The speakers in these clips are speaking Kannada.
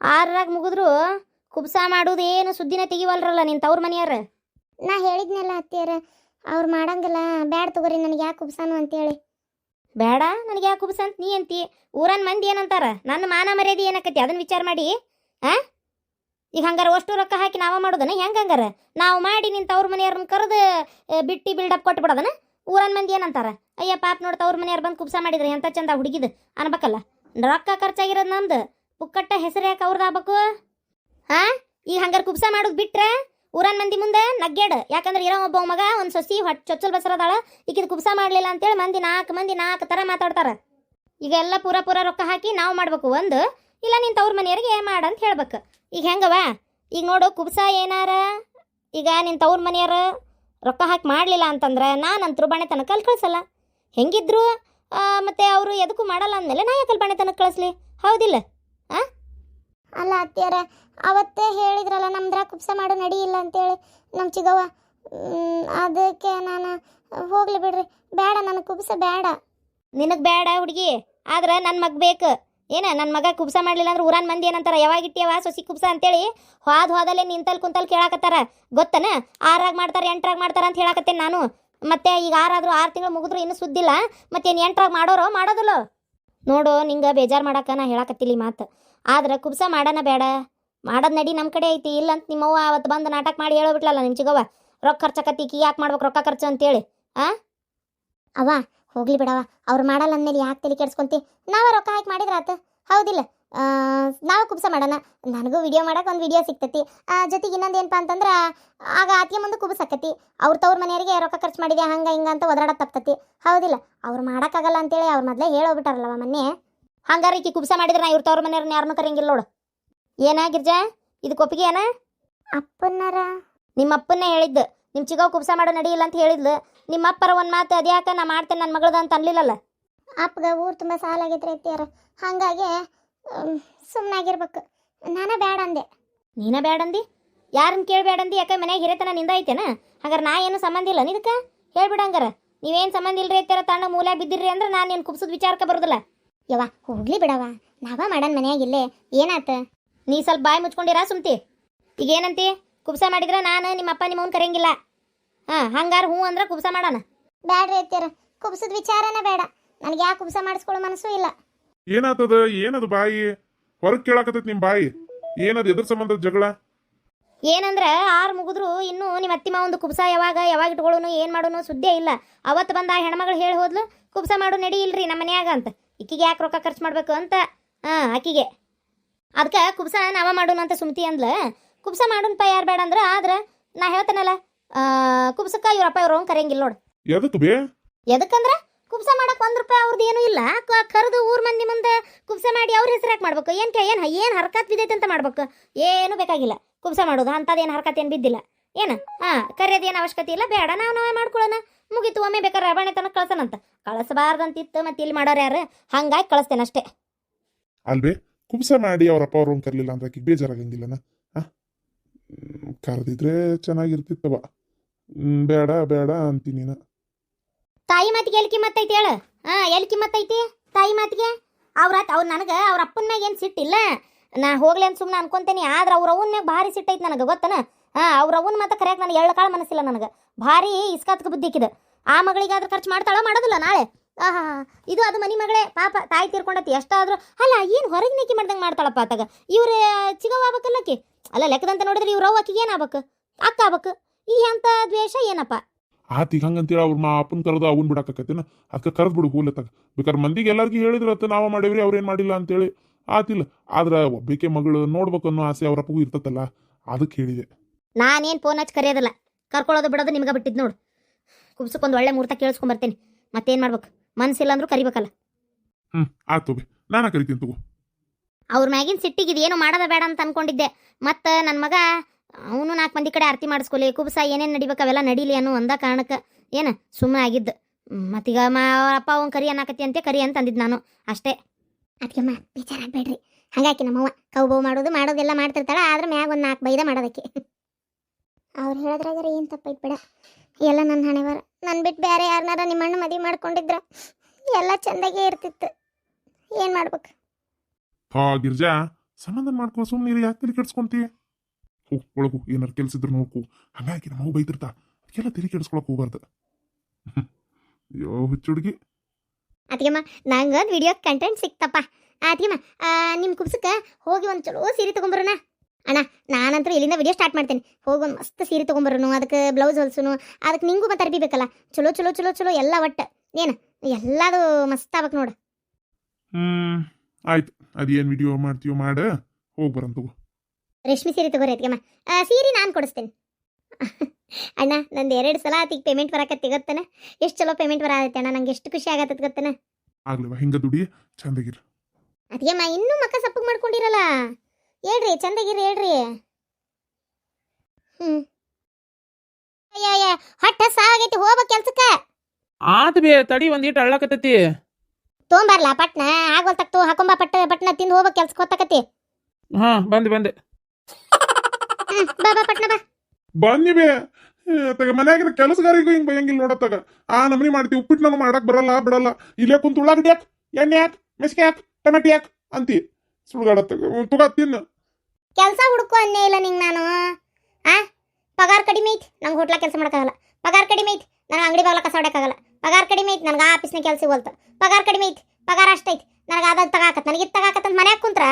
ಆರಾಗ ಮುಗಿದ್ರು ಕುಬ್ಸ ಮಾಡೋದು ಏನು ಸುದ್ದಿನ ತೆಗಿವಲ್ರಲ್ಲ ನಿನ್ ತವ್ರ ಮನೆಯವ್ರ? ನಾ ಹೇಳಿದ್ನಲ್ಲ ಅತ್ತಿಯರ ಅವ್ರು ಮಾಡಂಗಿಲ್ಲ ಬ್ಯಾಡ ತಗೋರಿ ನನಗೆ ಯಾಕೆ ಕುಬ್ಸಾನು ಅಂತೇಳಿ. ಬೇಡ ನನಗೆ ಯಾಕೆ ಕುಬ್ಸ ಅಂತ ನೀ ಅಂತಿ? ಊರನ್ ಮಂದಿ ಏನಂತಾರ? ನನ್ನ ಮಾನ ಮರ್ಯಾದೆ ಏನಕತಿ ಅದನ್ನ ವಿಚಾರ ಮಾಡಿ ಆ? ಈಗ ಹಂಗಾರ ಅಷ್ಟು ರೊಕ್ಕ ಹಾಕಿ ನಾವ ಮಾಡೋದನ ಹೆಂಗ ಹಂಗಾರ? ನಾವು ಮಾಡಿ ನಿನ್ ತವ್ರ ಮನೆಯವ್ರನ್ನ ಕರೆದು ಬಿಟ್ಟಿ ಬಿಲ್ಡಪ್ ಕೊಟ್ಟು ಬಿಡೋದನ? ಊರನ್ ಮಂದಿ ಏನಂತಾರ? ಅಯ್ಯ ಪಾಪ ನೋಡಿ ತವ್ರ ಮನೆಯವ್ರು ಬಂದು ಕುಬ್ಸ ಮಾಡಿದ್ರೆ ಎಂತ ಚಂದ ಹುಡುಗಿದ್ ಅನ್ಬೇಕಲ್ಲ? ರೊಕ್ಕ ಖರ್ಚಾಗಿರೋದು ನಮ್ದು ಪುಕ್ಕಟ್ಟ ಹೆಸರು ಯಾಕೆ ಅವ್ರದ್ದು ಆಗ್ಬೇಕು? ಹಾ? ಈಗ ಹಂಗಾರೆ ಕುಬ್ಸ ಮಾಡೋದು ಬಿಟ್ರೆ ಊರನ್ ಮಂದಿ ಮುಂದೆ ನಗ್ಗೇಡ ಯಾಕಂದ್ರೆ ಇರೋ ಒಬ್ಬ ಮಗ, ಒಂದು ಸೊಸಿ ಹೊಟ್ಟೆ ಚೊಚ್ಚಲ್ ಬಸರದಾಳ, ಈಕಿದ್ ಕುಬ್ಸ ಮಾಡಲಿಲ್ಲ ಅಂತೇಳಿ ಮಂದಿ ನಾಲ್ಕು ಮಂದಿ ನಾಲ್ಕು ತರ ಮಾತಾಡ್ತಾರೆ. ಈಗ ಎಲ್ಲ ಪೂರ ಪೂರ ರೊಕ್ಕ ಹಾಕಿ ನಾವು ಮಾಡ್ಬೇಕು ಒಂದು, ಇಲ್ಲ ನಿನ್ ತವ್ರ ಮನೆಯವ್ರಿಗೆ ಮಾಡ ಅಂತ ಹೇಳ್ಬೇಕು. ಈಗ ಹೆಂಗವ ಈಗ ನೋಡು ಕುಬ್ಸ ಏನಾರ, ಈಗ ನಿನ್ನ ತವ್ರ ಮನೆಯವರು ರೊಕ್ಕ ಹಾಕಿ ಮಾಡಲಿಲ್ಲ ಅಂತಂದ್ರೆ ನಾನಂತರೂ ಬಾಣೆ ತನಕ ಅಲ್ಲಿ ಕಳ್ಸಲ್ಲ. ಹೆಂಗಿದ್ರು ಮತ್ತು ಮತ್ತೆ ಅವರು ಎದಕ್ಕೂ ಮಾಡಲ್ಲ ಅಂದಮೇಲೆ ನಾ ಯಾಕಲ್ಲಿ ಬಾಣೆ ತನಕ ಕಳಿಸ್ಲಿ? ಹೌದಿಲ್ಲ. ಅಲ್ಲ ಅತ್ತಿಯರ, ಅವತ್ತೇ ಹೇಳಿದ್ರಲ್ಲ ನಮ್ದ್ರ ಕುಪ್ಸ ಮಾಡು ನಡಿಯಿಲ್ಲ ಅಂತೇಳಿ. ನಮ್ಮ ಚಿಗವ್ವ ಅದಕ್ಕೆ ನಾನು, ಹೋಗ್ಲಿ ಬಿಡ್ರಿ. ಬೇಡ, ನನಗೆ ಕುಪ್ಸ ಬೇಡ. ನಿನಗೆ ಬೇಡ ಹುಡುಗಿ, ಆದ್ರೆ ನನ್ನ ಮಗ ಬೇಕು. ಏನ ನನ್ನ ಮಗ ಕುಪ್ಸ ಮಾಡಲಿಲ್ಲ ಅಂದ್ರೆ ಊರನ್ ಮಂದಿ ಏನಂತಾರ? ಯಾವಾಗ ಇಟ್ಟಿಯವ ಸೊಸಿ ಕುಪ್ಸ ಅಂತೇಳಿ? ಹೋದ್ ಹೋದಲ್ಲೇ ನಿಂತಲ್ ಕುಂತಲ್ ಕೇಳಾಕತ್ತಾರ. ಗೊತ್ತನ? ಆರಾಗ ಮಾಡ್ತಾರ, ಎಂಟ್ರಾಗ ಮಾಡ್ತಾರ ಅಂತ ಹೇಳಾಕತ್ತೇನೆ ನಾನು. ಮತ್ತೆ ಈಗ ಆರಾದ್ರೂ ಆರು ತಿಂಗಳು ಮುಗಿದ್ರು ಇನ್ನೂ ಸುದ್ದಿಲ್ಲ. ಮತ್ತೇನು ಎಂಟ್ರಾಗ ಮಾಡೋರೋ, ಮಾಡೋದಿಲ್ಲ? ನೋಡು, ನಿಂಗೆ ಬೇಜಾರು ಮಾಡಾಕ ನಾ ಹೇಳಾಕತ್ತಿಲ್ಲ ಈ ಮಾತು. ಆದ್ರೆ ಕುಬ್ಸ ಮಾಡೋಣ ಬೇಡ. ಮಾಡೋದ್ ನಡಿ ನಮ್ಮ ಕಡೆ ಐತಿ ಇಲ್ಲ ಅಂತ ನಿಮ್ಮವ್ವ ಅವತ್ತು ಬಂದು ನಾಟಕ ಮಾಡಿ ಹೇಳೋಬಿಟ್ಲಲ್ಲ ನಿಮ್ಮ ಚಿಗವ್ವ. ರೊಕ್ಕ ಖರ್ಚಕತ್ತಿ ಕಿ ಯಾಕೆ ಮಾಡ್ಬೇಕು ರೊಕ್ಕ ಖರ್ಚು ಅಂತೇಳಿ ಅವ ಹೋಗ್ಲಿ ಬಿಡವ ಅವ್ರು ಮಾಡಲ್ಲ ಅಂದ್ಮೇಲೆ ಯಾಕೆ ತಲೆ ಕೆಡ್ಸ್ಕೊಂತಿ? ನಾವ ರೊಕ್ಕ ಹಾಕಿ ಮಾಡಿದ್ರಾತ ಹೌದಿಲ್ಲ. ನಾವು ಕುಬ್ಸ ಮಾಡೋಣ. ನನಗೂ ವಿಡಿಯೋ ಮಾಡೋಕೆ ಒಂದು ವಿಡಿಯೋ ಸಿಗ್ತತಿ. ಆ, ಜೊತೆಗೆ ಇನ್ನೊಂದು ಏನಪ್ಪ ಅಂತಂದ್ರೆ ಆಗ ಆತಿಯ ಮುಂದೆ ಕುಬ್ಸಕ್ಕತಿ ಅವ್ರ ತವ್ರ ಮನೆಯವರಿಗೆ ರೊಕ್ಕ ಖರ್ಚು ಮಾಡಿದೆ ಹಂಗೆ ಹಿಂಗೆ ಅಂತ ಒದರಾಡ ತಪ್ತತಿ. ಹೌದಿಲ್ಲ. ಅವ್ರು ಮಾಡೋಕ್ಕಾಗಲ್ಲ ಅಂತೇಳಿ ಅವ್ರ ಮೊದಲೇ ಹೇಳೋಗ್ಬಿಟ್ಟಾರಲ್ಲವ ಮೊನ್ನೆ. ಹಂಗಾರ ಈಕಿ ಕುಬ್ಸ ಮಾಡಿದ್ರೆ ನಾ ಇವ್ರ ತವ್ರ ಮನೆಯವ್ರನ್ನ ಯಾರನ್ನೂ ಕರೆಯಂಗಿಲ್ಲ ನೋಡು. ಏನಾ ಗಿರ್ಜಾ? ಇದು ಕೊಪ್ಪಿಗೆ ಏನ? ಅಪ್ಪನಾರ. ನಿಮ್ಮ ಅಪ್ಪನ್ನೇ ಹೇಳಿದ್ದು. ನಿಮ್ಮ ಚಿಗವ್ ಕುಬ್ಸ ಮಾಡೋ ನಡಿಯಿಲ್ಲ ಅಂತ ಹೇಳಿದ್ಲು. ನಿಮ್ಮ ಅಪ್ಪರ ಒಂದು ಮಾತು ಅದ್ಯಾಕ ನಾ ಮಾಡ್ತೇನೆ ನನ್ನ ಮಗಳದ ಅಂತ ಅನ್ಲಿಲ್ಲಲ್ಲ. ಅಪ್ಪಗ ಊರು ತುಂಬ ಸಾಲಾಗಿದ್ರೆ ಇರ್ತೀಯಾರ ಹಾಗಾಗಿ ಸುಮ್ಮನಾಗಿರ್ಬೇಕು ನಾನೇ ಬೇಡ ಅಂದೆ. ನೀನ ಬೇಡಂದಿ ಯಾರನ್ನ ಕೇಳಬೇಡಂದಿ ಯಾಕೆ ಮನೆಯಾಗ ಹಿರೇತನ ನಿಂದ ಐತೇನ? ಹಾಗಾರೆ ನಾ ಏನು ಸಂಬಂಧ ಇಲ್ಲ ನಿದಕ್ಕೆ ಹೇಳ್ಬಿಡ ಹಂಗಾರ. ನೀವೇನು ಸಂಬಂಧ ಇಲ್ರಿ ಐತಾರ ತಣ್ಣ ಮೂಲೆ ಬಿದ್ದಿರ್ರಿ ಅಂದ್ರೆ ನಾನು ಏನು ಕುಪ್ಸದ ವಿಚಾರಕ್ಕೆ ಬರೋದಿಲ್ಲ. ಯವ್ವ ಹೋಗ್ಲಿ ಬಿಡವ ನಾವ ಮಾಡನ್ ಮನ್ಯಾಗ ಇಲ್ಲೇ. ಏನಾತ? ನೀ ಸ್ವಲ್ಪ ಬಾಯಿ ಮುಚ್ಕೊಂಡಿರಾ ಸುಮ್ತಿ? ಈಗ ಏನಂತಿ? ಕುಪ್ಸ ಮಾಡಿದ್ರೆ ನಾನು ನಿಮ್ಮ ಅಪ್ಪ ನಿಮ್ಮವ್ನ ಕರೆಯಂಗಿಲ್ಲ. ಹಾಂ ಹಂಗಾರ ಹ್ಞೂ ಅಂದ್ರೆ ಕುಪ್ಸ ಮಾಡೋಣ. ಬೇಡ್ರಿ ಅತ್ತಿಯರ. ಕುಬ್ಸದ ವಿಚಾರನೇ ಬೇಡ. ನನಗೆ ಯಾಕೆ ಉಪಸ ಮಾಡಿಸ್ಕೊಳ್ಳೋ ಮನಸ್ಸು ಇಲ್ಲ. ಏನಾತದ? ಏನದು ಬಾಯಿ? ಹೊರಗೆ ಕೇಳಾಕತ್ತ ನಿಮ್ ಬಾಯಿ. ಏನದು ಎದುರು ಸಂಬಂಧದ ಜಗಳ? ಏನಂದ್ರೆ ಆರು ಮುಗಿದ್ರು ಇನ್ನೂ ನಿಮ್ಮ ಅತ್ತಿಮ ಮಾವಂದು ಕುಬ್ಸ ಯಾವಾಗ ಯಾವಾಗ ಇಟ್ಕೊಳ್ಳೋನು ಏನು ಮಾಡೋನು ಸುದ್ದಿ ಇಲ್ಲ. ಅವತ್ತು ಬಂದ ಆ ಹೆಣ್ಮಗಳು ಹೇಳಿ ಹೋದ್ಲು ಕುಬ್ಸ ಮಾಡು ನಡಿ ಇಲ್ರಿ ನಮ್ಮ ಮನ್ಯಾಗ ಅಂತ. ಇಕ್ಕಿಗೆ ಯಾಕೆ ರೊಕ್ಕ ಖರ್ಚು ಮಾಡ್ಬೇಕು ಅಂತ? ಹಾಂ ಆಕಿಗೆ ಅದಕ್ಕೆ ಕುಬ್ಸ ನಾವ ಮಾಡೋನು ಅಂತ ಸುಮ್ತಿ ಅಂದ್ಲ. ಕುಬ್ಸ ಮಾಡೋನ್ಪ ಯಾರು ಬೇಡ ಅಂದ್ರೆ ಆದ್ರೆ ನಾ ಹೇಳ್ತೇನಲ್ಲ ಕುಬ್ಸಕ್ಕ ಇವ್ರಪ್ಪ ಇವ್ರ ಕರೆಯಂಗಿಲ್ಲ ನೋಡು. ಎದಕ್ ಬೇ? ಎದಕ್ಕಂದ್ರ? ಒಂದ್ ರೂಪಾಯಿ ಅವ್ರದ್ದು ಏನೂ ಇಲ್ಲ. ಕರೆದು ಊರ್ ಮಂದಿ ಮುಂದೆ ಕುಬ್ಸ ಮಾಡಿ ಅವ್ರ ಹೆಸರು ಯಾಕೆ ಮಾಡ್ಬೇಕು. ಏನ್ ಕೇ, ಏನ್ ಏನ್ ಹರ್ಕತ್ ಬಿದ್ದೈತೆ ಅಂತ ಮಾಡ್ಬೇಕು. ಏನು ಬೇಕಾಗಿಲ್ಲ. ಕುಬ್ಸ ಮಾಡೋದು ಅಂಥದ್ದೇನು ಹರ್ಕತ್ ಏನು ಬಿದ್ದಿಲ್ಲ. ಏನ? ಹಾ ಕರೆಯೋದೇನು ಅವಶ್ಯಕತೆ ಇಲ್ಲ. ಬೇಡ, ನಾವು ನಾವೇ ಮಾಡ್ಕೊಳ್ಳೋಣ. ಮುಗಿತು, ಒಮ್ಮೆ ಬೇಕಾದ್ರೆ ರವಾಣೆ ತನಕ ಕಳ್ಸೋಣಂತ ಕಳಿಸಬಾರ್ದಂತಿತ್ತು ಮತ್ತೆ ಇಲ್ಲಿ ಮಾಡೋರು ಯಾರು? ಹಂಗಾಗಿ ಕಳಿಸ್ತೇನೆ ಅಷ್ಟೇ. ಅಲ್ರಿ ಕುಬ್ಸ ಮಾಡಿ ಅವ್ರಪ್ಪ ಅವ್ರನ್ನ ಕರ್ಲಿಲ್ಲ ಅಂತ ಆಕಿಗ್ ಬೇಜಾರಾಗಂಗಿಲ್ಲನ ಕರೆದಿದ್ರೆ ಚೆನ್ನಾಗಿರ್ತಿತ್ತವ ಬೇಡ ಬೇಡ ಅಂತೀನಿ ನಾ. ತಾಯಿ ಮಾತಿಗೆ ಎಲ್ಲಿ ಕಿಮ್ಮತ್ತೈತಿ ಹೇಳು? ಹಾ, ಎಲ್ಲಿ ಕಿಮ್ಮತ್ತೈತಿ ತಾಯಿ ಮಾತಿಗೆ? ಅವ್ರ ಅವ್ರು ನನಗೆ ಅವ್ರ ಅಪ್ಪನ ಮ್ಯಾಗ ಏನು ಸಿಟ್ಟಿಲ್ಲ ನಾ ಹೋಗ್ಲಿ ಅಂತ ಸುಮ್ಮನೆ ಅನ್ಕೊಂತೇನಿ. ಆದ್ರೆ ಅವ್ರ ಅವನ ಮ್ಯಾಗ ಭಾರಿ ಸಿಟ್ಟೈತಿ ನನಗೆ, ಗೊತ್ತನ? ಹಾ, ಅವ್ರ ಅವನ ಮತ್ತೆ ಕರೆಯಕ್ಕೆ ನನಗೆ ಎಳ್ಳು ಕಾಳು ಮನಸ್ಸಿಲ್ಲ ನನಗೆ. ಭಾರಿ ಇಸ್ಕಾತ್ಕ ಬುದ್ಧಿಕ್ಕಿದ ಆ ಮಗಳಿಗಾದ್ರೆ ಖರ್ಚು ಮಾಡ್ತಾಳೋ ಮಾಡೋದಿಲ್ಲ ನಾಳೆ? ಆಹಾ, ಇದು ಅದು ಮನಿ ಮಗಳೇ. ಪಾಪ, ತಾಯಿ ತೀರ್ಕೊಂಡತಿ. ಎಷ್ಟಾದ್ರೂ ಅಲ್ಲ, ಏನು ಹೊರಗೆ ನೀಕಿ ಮಾಡ್ದಂಗೆ ಮಾಡ್ತಾಳಪ್ಪ ಆತಾಗ? ಇವ್ರ ಚಿಗವ್ ಆಗ್ಬೇಕಲ್ಲಕಿ ಅಲ್ಲ, ಲೆಕ್ಕದಂತ ನೋಡಿದ್ರೆ ಇವ್ರ ಅವ್ವ ಏನು ಆಗ್ಬೇಕು? ಅಕ್ಕ ಆಗ್ಬೇಕು? ಈ ಅಂತ ದ್ವೇಷ ಏನಪ್ಪ? ಆತಿಗ್ ಹಂಗಂತೇಳಿ ಅವ್ರ ಮಾ ಅಪ್ಪನ ಕರೆದು ಅವನ್ ಬಿಡಾಕತ್ತೇನ ಅದಕ್ಕೆ ಕರೆದು ಬಿಡು ಹೂಲತ್ತಾಗ ಬೇಕಾದ್ರೆ ಮಂದಿಗೆ ಎಲ್ಲಾರ್ಗಿ ಹೇಳಿದ್ರತ್ತ ನಾವ ಮಾಡೇವ್ರಿ ಅವ್ರೇನ್ ಮಾಡಿಲ್ಲ ಅಂತೇಳಿ. ಆತಿಲ್ಲ. ಆದ್ರೆ ಒಬ್ಬಕ್ಕೆ ಮಗಳು ನೋಡ್ಬೇಕು ಅನ್ನೋ ಆಸೆ ಅವ್ರ ಅಪ್ಪಗೂ ಇರ್ತತಲ್ಲ ಅದಕ್ಕೆ ಹೇಳಿದೆ. ನಾನೇನು ಫೋನ್ ಹಚ್ಚಿ ಕರೆಯೋದಿಲ್ಲ. ಕರ್ಕೊಳ್ಳೋದು ಬಿಡೋದು ನಿಮ್ಗೆ ಬಿಟ್ಟಿದ್ದು ನೋಡು. ಕುಬ್ಸಕ್ಕೊಂದು ಒಳ್ಳೆ ಮುಹೂರ್ತ ಮತ್ತೆ ಮತ್ತೇನು ಮಾಡ್ಬೇಕು? ಮನ್ಸಿಲ್ಲ ಅಂದ್ರೂ ಕರಿಬೇಕಲ್ಲ. ಹ್ಮ್ ಆಯ್ತು ಬೇ ನಾನ ಕರಿತೀನಿ ತಗೋ. ಅವ್ರ ಮ್ಯಾಗಿನ ಸಿಟ್ಟಿಗೆ ಇದೇನು ಏನೋ ಮಾಡೋದ ಬೇಡ ಅಂತ ಅನ್ಕೊಂಡಿದ್ದೆ. ಮತ್ತು ನನ್ನ ಮಗ ಅವನು ನಾಲ್ಕು ಮಂದಿ ಕಡೆ ಆರತಿ ಮಾಡಿಸ್ಕೊಲಿ, ಕುಬ್ಸ ಏನೇನು ನಡಿಬೇಕು ಅವೆಲ್ಲ ನಡೀಲಿ ಅನ್ನೋ ಒಂದ ಕಾರಣಕ್ಕೆ ಏನು ಸುಮ್ಮನೆ ಆಗಿದ್ದು. ಮತ್ತೀಗ ಮಾ ಅಪ್ಪ ಅವ್ನು ಕರಿ ಅನ್ನಕತ್ತಿ ಅಂತೆ ಕರಿ ಅಂತ ಅಂದಿದ್ದು ನಾನು ಅಷ್ಟೇ. ಅದಕ್ಕೆಮ್ಮ ವಿಚಾರ ಬೇಡ್ರಿ ಹಂಗಾಕಿ ನಮ್ಮವ್ವ ಕೌಬವ್ ಮಾಡೋದು, ಮಾಡೋದೆಲ್ಲ ಮಾಡ್ತಿರ್ತಾಳೆ, ಆದ್ರೆ ಮ್ಯಾಗ ಒಂದು ನಾಲ್ಕು ಬೈದ ಮಾಡೋದಕ್ಕೆ. ಅವ್ರು ಹೇಳಿದ್ರಾಗಾರ ಏನು ತಪ್ಪೈತೆ ಬಿಡ. ಎಲ್ಲ ನನ್ನ ಹಣೆವರ. ನನ್ನ ಬಿಟ್ಟು ಬೇರೆ ಯಾರನ್ನಾರ ನಿಮ್ಮ ಅಣ್ಣ ಮದುವೆ ಮಾಡ್ಕೊಂಡಿದ್ರ, ಎಲ್ಲ ಚಂದಾಗೆ ಇರ್ತಿತ್ತು. ಏನು ಮಾಡ್ಬೇಕು? ಹಾ ಗಿರ್ಜಾ, ಸಂಬಂಧ ಮಾಡ್ಕೋ ಸುಮ್ಮನೆ ಯಾಕೆ ತಲೆ ಕೆಡ್ಸ್ಕೊಂತಿ ಹೋ ಒಳಗು ಏನಾರು ಕೆಲ್ಸಿದ್ರು ನೋಡ್ಕೋ. ಹಂಗಾಗಿ ನಮ್ಮ ಬೈತಿರ್ತಾ ಅದಕ್ಕೆಲ್ಲ ತಿರಿ ಕೆಡಿಸ್ಕೊಳಕ್ ಹೋಗ್ಬಾರ್ದು. ಅಯ್ಯೋ ಹುಚ್ಚು ಹುಡುಗಿ. ಅತಿಗೆಮ್ಮ ನಂಗೆ ವಿಡಿಯೋ ಕಂಟೆಂಟ್ ಸಿಕ್ತಪ್ಪ. ಅತಿಗೆಮ್ಮ ನಿಮ್ಮ ಕುಬ್ಸಕ್ಕೆ ಹೋಗಿ ಒಂದು ಚಲೋ ಸೀರೆ ತೊಗೊಂಬರೋಣ. ಅಣ್ಣ ನಾನಂತೂ ಇಲ್ಲಿಂದ ವಿಡಿಯೋ ಸ್ಟಾರ್ಟ್ ಮಾಡ್ತೇನೆ. ಹೋಗಿ ಒಂದು ಮಸ್ತ್ ಸೀರೆ ತೊಗೊಂಬರೋನು ಅದಕ್ಕೆ ಬ್ಲೌಸ್ ಹೊಲ್ಸುನು ಅದಕ್ಕೆ ನಿಂಗೂ ಮತ್ತೆ ಅರ್ಬಿ ಬೇಕಲ್ಲ. ಚಲೋ ಚಲೋ ಚಲೋ ಚಲೋ ಎಲ್ಲ ಒಟ್ಟು. ಏನು ಎಲ್ಲದು ಮಸ್ತ್ ಆಗ್ಬೇಕು ನೋಡು. ಹ್ಮ್ ಆಯ್ತು. ಅದೇನು ವಿಡಿಯೋ ಮಾಡ್ತೀವೋ ಮಾಡ. ಹೋಗಿ ಬರೋಣ ತಗೋ. ರೇಷ್ಮೆ ಸೀರೆ ತಗೋರಿ ಅದಕ್ಕೆ ಸೀರೆ ನಾನು ಕೊಡಿಸ್ತೇನೆ. ಅಣ್ಣ ನಂದು ಎರಡು ಸಲ ಆತಿಗೆ ಪೇಮೆಂಟ್ ಬರಕತ್ತಿ ಗೊತ್ತನ? ಎಷ್ಟು ಚಲೋ ಪೇಮೆಂಟ್ ಬರತ್ತೆ ಅಣ್ಣ? ನಂಗೆ ಎಷ್ಟು ಖುಷಿ ಆಗತ್ತೆ ಗೊತ್ತನ? ಆಗ್ಲಿವ ಹಿಂಗ ದುಡಿ ಚಂದಾಗಿರ. ಅದೇಮ್ಮ ಇನ್ನೂ ಮಕ್ಕ ಸಪ್ಪಗೆ ಮಾಡ್ಕೊಂಡಿರಲ್ಲ? ಹೇಳ್ರಿ ಚಂದಾಗಿರಿ ಹೇಳ್ರಿ. ಹ್ಮ್. ಅಯ್ಯ ಹೊಟ್ಟ ಸಾವಾಗೈತಿ ಹೋಗ್ಬೇಕು ಕೆಲ್ಸಕ್ಕ. ಆತ್ ಬೇ ತಡಿ ಒಂದೀಟ್ ಅಳ್ಳಕತ್ತೈತಿ. ತೊಗೊಂಬರ್ಲಾ ಪಟ್ನ? ಆಗೋಲ್ ತಕ್ತು ಹಾಕೊಂಬ ಪಟ್ಟ ಪಟ್ನ ತಿಂದು ಹೋಗ್ಬೇಕು ಕೆಲ್ಸಕ್ಕೆ ಹೊತ್ತಕತಿ ಹಾ ಬಂದ್ ಬಂದೆ. ಬಾ ಬಾ ಪಟ್ನ ಬಾ. ತಗ ಮನ್ಯಾಗಿನ ಕೆಲಸಗಾರಿಗೂ ಹಿಂಗ್ ನೋಡ ನೋಡತ್ತಾಗ ಆ ನಮನಿ ಮಾಡ್ತೀವಿ ಉಪ್ಪಿಟ್ಟು ನಾನು ಮಾಡಕ್ ಬರಲ್ಲ ಬಿಡಲ್ಲ. ಇಲ್ಲೇ ಕುಂತ ಉಳ್ಳಾಗಡ್ಡಿ ಯಾಕ್ ಎಣ್ಣೆ ಯಾಕ್ ಮೆಸ್ಕೆ ಯಾಕ್ ಟೊಮೆಟೊ ಯಾಕ್ ಅಂತಿ. ಸುಳ್ಗಾಡತ್ತಾಗ ತುಗ ತಿನ್ನು ಕೆಲಸ ಹುಡುಕು ಅನ್ನೇ ಇಲ್ಲ ನಿಂಗೆ ನಾನು. ಆ ಪಗಾರ ಕಡಿಮೆ ಐತಿ ನಂಗೆ ಹೋಟ್ಲ ಕೆಲಸ ಮಾಡೋಕ್ಕಾಗಲ್ಲ. ಪಗಾರ ಕಡಿಮೆ ಐತಿ ನನಗೆ ಅಂಗಡಿ ಬಾಗ್ಲ ಕಸ ಹೊಡ್ಯಕ್ಕಾಗಲ್ಲ. ಪಗಾರ ಕಡಿಮೆ ಐತಿ ನನಗೆ ಆಫೀಸ್ನ ಕೆಲಸ ಹೋಲ್ತು. ಪಗಾರ ಕಡಿಮೆ ಐತಿ ಪಗಾರ ಅಷ್ಟೈತಿ ನನಗೆ ಅದಾಗ ತಗಾಕತ್. ನನಗೆ ಇದು ತಗಾಕತ್ ಅಂತ ಮನ್ಯಾಗ ಕುಂತ್ರ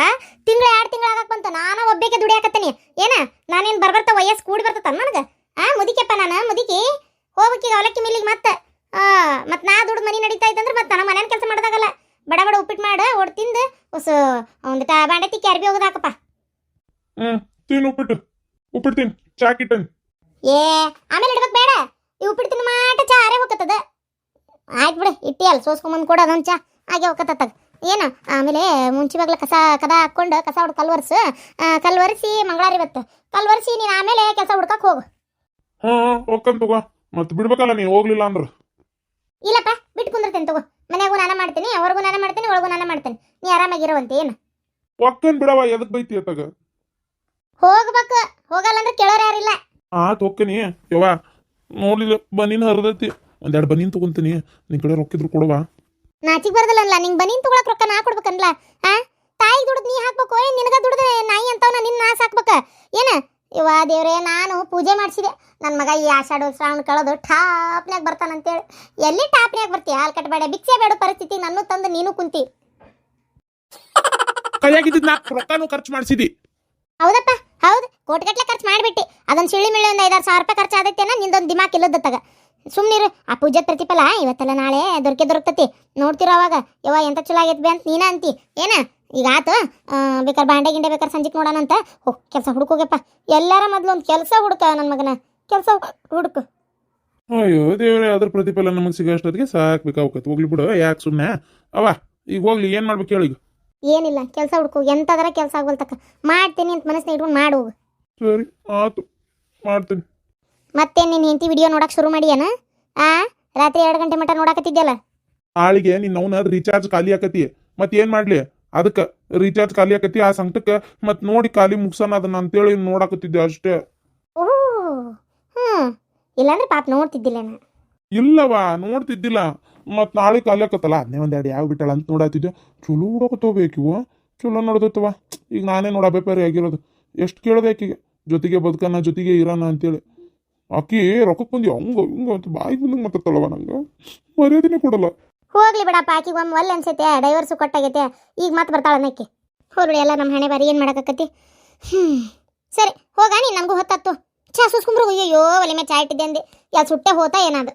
ತಿಂಗಳ ಎರಡು ತಿಂಗಳ ಆಗಕ್ ಬಂತು. ನಾನು ಒಬ್ಬಕ್ಕೆ ದುಡಿಯಾಕತ್ತೀನಿ. ಏನ? ನಾನೇನು ಬರ್ಬರ್ತ ವಯಸ್ಸು ಕೂಡಿ ಬರ್ತತ ನನಗೆ? ಆ ಮುದಿಕೆಪ್ಪ ನಾನು? ಮುದಿಕಿ ಹೋಗ್ಬೇಕೀಗ ಅವಲಕ್ಕಿ ಮಿಲ್ಲಿಗೆ ಮತ್ತೆ. ಆ ಮತ್ತೆ ನಾ ದುಡ್ಡು ಮನಿ ನಡೀತಾ ಇದ್ದಂದ್ರೆ ಮತ್ತೆ ನಾನು ಮನೇನ ಕೆಲಸ ಮಾಡೋದಾಗಲ್ಲ. ಬಡ ಬಡ ಉಪ್ಪಿಟ್ಟು ಮಾಡಿ ಒಡ್ ತಿಂದು ಹೊಸ ಒಂದು ಬಾಂಡೆ ತಿಕ್ಕಿ ಅರ್ಬಿ ಹೋಗೋದಾಕಪ್ಪ. ಹ್ಞೂ ತಿನ್ನು ಉಪ್ಪಿಟ್ಟು. ಉಪ್ಪಿಟ್ಟು ತಿನ್ ಚಾಕಿಟ್ಟನ್ ಏ ಆಮೇಲೆ ಇಡ್ಬೇಕು ಬೇಡ. ಈ ಉಪ್ಪಿಟ್ಟು ತಿನ್ನು ಮಾಟ ಚಾ ಅರೆ ಹೋಗತ್ತದ ಆಯ್ತು ಬಿಡು ಇಟ್ಟಿ ಅಲ್ಲಿ ಸೋಸ್ಕೊಂಬಂದು ಕೊಡು ಅದೊಂದು ಚಾ. ಹಾಗೆ ಹೋಗತ್ತದ ಏನು? ಆಮೇಲೆ ಮುಂಚೆ ಬಗ್ಲ ಕಸ ಕದ ಹಾಕ್ಕೊಂಡು ಕಸ ಹೊಡ್ ಕಲ್ವರ್ಸು ಕಲ್ವರ್ಸಿ ಮಂಗಳಾರಿ ಇವತ್ತು. ಕಲ್ವರ್ಸಿ ನೀನು ಆಮೇಲೆ ಕೆಲಸ ಹುಡ್ಕಕ್ ಹೋಗು. ಹಾ ಹೋಗ್ಕಂತ ತಗೋ. ಮತ್ತೆ ಬಿಡ್ಬೇಕಲ್ಲ ನೀ ಹೋಗ್ಲಿಲ್ಲ ಅಂದ್ರೆ. ಇಲ್ಲಪ್ಪ ಬಿಟ್ಟು ಕುಂದಿರ್ತೇನೆ ತಗೋ. ಮನೆಗೂ ನಾನು ಮಾಡ್ತೀನಿ ಹೊರಗೂ ನಾನು ಮಾಡ್ತೀನಿ ಒಳಗೂ ನಾನು ಮಾಡ್ತೀನಿ. ನೀ ಆರಾಮಾಗಿರುವಂತೆ ಏನು? ಒಕ್ಕನ್ ಬಿಡವ ಎದಕ್ ಬೈತಿ ಅತ್ತಾಗ? ಹೋಗ್ಬೇಕು. ಹೋಗಲ್ಲ ಅಂದ್ರೆ ಕೇಳೋರು ಯಾರಿಲ್ಲ ಆತ್ ಹೋಗ್ಕನಿ ಯವ್ವ ನೋಡ್ಲಿಲ್ಲ ಬನ್ನಿನ ಹರಿದೈತಿ. ಒಂದೆರಡು ಬನ್ನಿನ ತಗೊಂತೀನಿ. ನಿನ್ ಕಡೆ ರೊಕ್ಕಿದ್ರು ಕೊಡವ. ನಾಚಿಕ್ ಬರದಲ್ಲ ನಿಂಗೆ ಬನೀನ್ ತಗೊಳಕ್ ರೊಕ್ಕ ನಾ ಕೊಡ್ಬೇಕನ್ಲ ಆ? ತಾಯಿ ದುಡ್ದು ನೀ ಹಾಕ್ಬೇಕು ಏನ್ ನಿನಗ ದುಡ್ದು ನಾಯಿ ಅಂತವನ ನಿನ್ನ ನಾ ಸಾಕ್ಬೇಕ ಏನ? ಇವ ದೇವ್ರೆ ನಾನು ಪೂಜೆ ಮಾಡಿಸಿದೆ. ನನ್ನ ಮಗ ಈ ಆಷಾಢ ಶ್ರಾವಣ ಕಳೆದು ಟಾಪ್ನ್ಯಾಗ ಬರ್ತಾನಂತೇಳಿ. ಎಲ್ಲಿ ಟಾಪ್ನ್ಯಾಗ ಬರ್ತೀಯ? ಹಾಲು ಕಟ್ಟಬೇಡ ಭಿಕ್ಷೆ ಬೇಡ ಪರಿಸ್ಥಿತಿ ನನ್ನ ತಂದು ನೀನು ಕುಂತಿ. ಕೈಯಾಗಿದ್ದ ರೊಕ್ಕನೂ ಖರ್ಚು ಮಾಡಿಸಿದಿ. ಹೌದಪ್ಪ ಹೌದು. ಕೋಟಿಗಟ್ಲೆ ಖರ್ಚು ಮಾಡಿಬಿಟ್ಟಿ. ಅದೊಂದು ಸಿಳ್ಳಿ ಮಿಳ್ಳಿ ಒಂದು ಐದಾರು ಸಾವಿರ ರೂಪಾಯಿ ಖರ್ಚು ಆದೈತೇನ ನಿಂದೊಂದು ದಿಮಾಕ್ ಇಲ್ಲದತ್ತಾಗ ಸುಮ್ನಿರು ಆ ಪೂಜೆ ಪ್ರತಿಫಲ ಇವತ್ತಲ್ಲ ನಾಳೆ ದೊರಕೆ ದೊರಕ್ತತಿ. ನೋಡ್ತಿರೋ ಅವಾಗ ಯವ್ವ ಎಂತ ಚಲೋ ಆಗೈತೆ ಬೇ ಅಂತ ನೀನ ಅಂತಿ. ಏನ? ಈಗ ಆತು ಬೇಕಾದ್ರೆ ಬಾಂಡೆ ಗಿಂಡೆ ಬೇಕಾದ್ರೆ ಸಂಜೆಗೆ ನೋಡೋಣ ಅಂತ. ಹೋಗ್ ಕೆಲಸ ಹುಡುಕೋಗಪ್ಪ ಎಲ್ಲಾರ ಮೊದ್ಲು ಒಂದು ಕೆಲಸ ಹುಡುಕ ನನ್ನ ಮಗನ. ಕೆಲಸ ಹುಡುಕು. ಅಯ್ಯೋ ದೇವ್ರೆ ಅದ್ರ ಪ್ರತಿಫಲ ನಮಗೆ ಸಿಗೋಷ್ಟೊತ್ತಿಗೆ ಸಾಕ್ಬೇಕಾಗತ್ತೆ ಹೋಗ್ಲಿ ಬಿಡು ಯಾಕೆ ಸುಮ್ಮನೆ ಅವ ಈಗ ಹೋಗ್ಲಿ ಏನು ಮಾಡ್ಬೇಕು ಹೇಳಿ ಈಗ. ಏನಿಲ್ಲ ಕೆಲಸ ಹುಡುಕು ಎಂತದರ ಕೆಲಸ ಆಗ್ವಲ್ತಕ್ಕ ಮಾಡ್ತೀನಿ ಅಂತ ಮನಸ್ಸಿನ ಇಟ್ಕೊಂಡು ಮಾಡು ಸರಿ ಆತು. ಮಾಡ್ತೀನಿ. ಮತ್ತೆ ನಿನ್ನ ಹೆಂಡತಿ ವಿಡಿಯೋ ನೋಡಕ್ಕೆ ಶುರು ಮಾಡಿಯನ? ಆ ರಾತ್ರಿ ಎರಡು ಗಂಟೆ ಮಟ್ಟ ನೋಡಕತ್ತಿದ್ಯಲ್ಲ? ಆಳಿಗೆ ನಿನ್ನ ಅವನ ರೀಚಾರ್ಜ್ ಖಾಲಿ ಆಕತಿ. ಮತ್ತೆ ಏನು ಮಾಡ್ಲಿ? ಅದಕ್ಕೆ ರೀಚಾರ್ಜ್ ಖಾಲಿ ಆಕತಿ ಆ ಸಂಕಟಕ್ಕೆ ಮತ್ತೆ ನೋಡಿ ಖಾಲಿ ಮುಗ್ಸನ ಅದನ್ನ ಅಂತೇಳಿ ನೋಡಕತ್ತಿದ್ದೆ ಅಷ್ಟೇ. ಓಹೋ ಹ್ಞೂ ಇಲ್ಲಾಂದ್ರೆ ಪಾಪ ನೋಡ್ತಿದ್ದಿಲ್ಲ ನಾ ಇಲ್ಲವಾ ನೋಡ್ತಿದ್ದಿಲ್ಲ. ಮತ್ ನಾಳೆ ಖಾಲಿ ಆಕತ್ತಲ್ಲ ಅದನ್ನೇ ಒಂದೆರಡು ಯಾವ ಬಿಟ್ಟಾಳ ಅಂತ ನೋಡಾತಿದ್ದೆ ಚಲೋ ಹುಡಕತ್ತೋಬೇಕಿವ ಚಲೋ ನೋಡ್ದತ್ತವ ಈಗ ನಾನೇ ನೋಡ ಬೇಪಾರಿ ಆಗಿರೋದು. ಎಷ್ಟು ಕೇಳಬೇಕು ಈಗ ಜೊತೆಗೆ ಬದುಕನ ಜೊತೆಗೆ ಇರೋಣ ಅಂತೇಳಿ. ಆಕಿ ರೊಕ್ಕಕ್ಕೆ ಬಂದು ಹಂಗ ಹಿಂಗ ಅಂತ ಬಾಯಿ ಬಂದಂಗೆ ಮಾತಾಡ್ತಾಳವ ನಂಗೆ. ಮರ್ಯಾದಿನೇ ಕೊಡಲ್ಲ. ಹೋಗ್ಲಿ ಬಿಡಪ್ಪ ಆಕಿಗೆ ಒಮ್ಮೆ ಒಲ್ಲೆ ಅನ್ಸೈತೆ ಡೈವರ್ಸು ಕೊಟ್ಟಾಗೈತೆ ಈಗ ಮತ್ತೆ ಬರ್ತಾಳ ಅನ್ನಕ್ಕೆ. ಹೋಗ್ಬಿಡಿ ಎಲ್ಲ ನಮ್ಮ ಹಣೆ ಬಾರಿ ಏನು ಮಾಡಕತ್ತಿ ಹ್ಞೂ ಸರಿ ಹೋಗ ನೀ ನನಗೂ ಹೊತ್ತತ್ತು ಚಾ ಸುಸ್ಕೊಂಬ್ರು ಅಯ್ಯೋ ಒಲೆ ಮೇಲೆ ಚಾ ಇಟ್ಟಿದ್ದೆ ಅಂದೆ. ಯಾ ಸುಟ್ಟೆ ಹೋತಾ ಏನಾದ